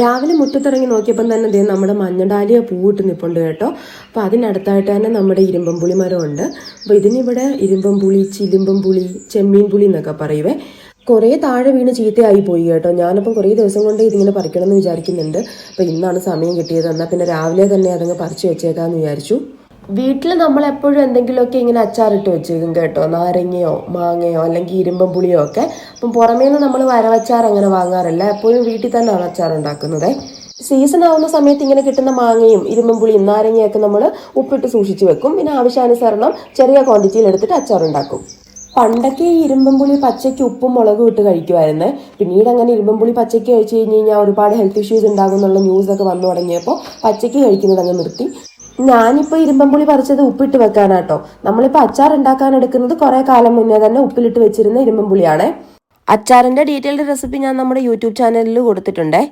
രാവിലെ മുറ്റത്തിറങ്ങി നോക്കിയപ്പം തന്നെ ദേ നമ്മുടെ മഞ്ഞഡാലിയ പൂവിട്ട് നിൽപ്പുണ്ട് കേട്ടോ. അപ്പോൾ അതിനടുത്തായിട്ട് തന്നെ നമ്മുടെ ഇരുമ്പം പുളി മരമുണ്ട് അപ്പോൾ ഇതിനിവിടെ ഇരുമ്പം പുളി ചിലിമ്പം പുളി ചെമ്മീൻ പുളി എന്നൊക്കെ പറയുവേ. കുറേ താഴെ വീണ് ചീത്തയായി പോയി കേട്ടോ. ഞാനപ്പം കുറേ ദിവസം കൊണ്ട് ഇതിങ്ങനെ പറിക്കണമെന്ന് വിചാരിക്കുന്നുണ്ട്. അപ്പോൾ ഇന്നാണ് സമയം കിട്ടിയത്. എന്നാൽ പിന്നെ രാവിലെ തന്നെ അതങ്ങ് പറിച്ചു വെച്ചേക്കാമെന്ന് വിചാരിച്ചു. വീട്ടിൽ നമ്മൾ എപ്പോഴും എന്തെങ്കിലുമൊക്കെ ഇങ്ങനെ അച്ചാറിട്ട് വെച്ചേക്കും കേട്ടോ. നാരങ്ങയോ മാങ്ങയോ അല്ലെങ്കിൽ ഇരുമ്പം പുളിയോ ഒക്കെ. അപ്പം പുറമേ നിന്ന് നമ്മൾ വരവച്ചാർ അങ്ങനെ വാങ്ങാറില്ല. എപ്പോഴും വീട്ടിൽ തന്നെയാണ് അച്ചാർ ഉണ്ടാക്കുന്നത്. സീസൺ ആവുന്ന സമയത്ത് ഇങ്ങനെ കിട്ടുന്ന മാങ്ങയും ഇരുമ്പം പുളിയും നാരങ്ങയൊക്കെ നമ്മൾ ഉപ്പിട്ട് സൂക്ഷിച്ചു വെക്കും. പിന്നെ ആവശ്യാനുസരണം ചെറിയ ക്വാണ്ടിറ്റിയിൽ എടുത്തിട്ട് അച്ചാർ ഉണ്ടാക്കും. പണ്ടൊക്കെ ഈ ഇരുമ്പുളി പച്ചയ്ക്ക് ഉപ്പും മുളകും ഇട്ട് കഴിക്കുമായിരുന്നേ. പിന്നീട് അങ്ങനെ ഇരുമ്പുളി പച്ചയ്ക്ക് കഴിച്ചു കഴിഞ്ഞ് കഴിഞ്ഞാൽ ഒരുപാട് ഹെൽത്ത് ഇഷ്യൂസ് ഉണ്ടാകും എന്നുള്ള ന്യൂസൊക്കെ വന്നു തുടങ്ങിയപ്പോൾ പച്ചയ്ക്ക് കഴിക്കുന്നത് അങ്ങ് നിർത്തി. ഞാനിപ്പോൾ ഇരുമ്പമ്പുളി പറിച്ചത് ഉപ്പിട്ട് വെക്കാനാട്ടോ. നമ്മളിപ്പോൾ അച്ചാർ ഉണ്ടാക്കാൻ എടുക്കുന്നത് കുറേ കാലം മുന്നേ തന്നെ ഉപ്പിലിട്ട് വെച്ചിരുന്ന ഇരുമ്പുളിയാണേ അച്ചാറിന്റെ ഡീറ്റെയിൽഡ് റെസിപ്പി ഞാൻ നമ്മുടെ യൂട്യൂബ് ചാനലിൽ കൊടുത്തിട്ടുണ്ടേ.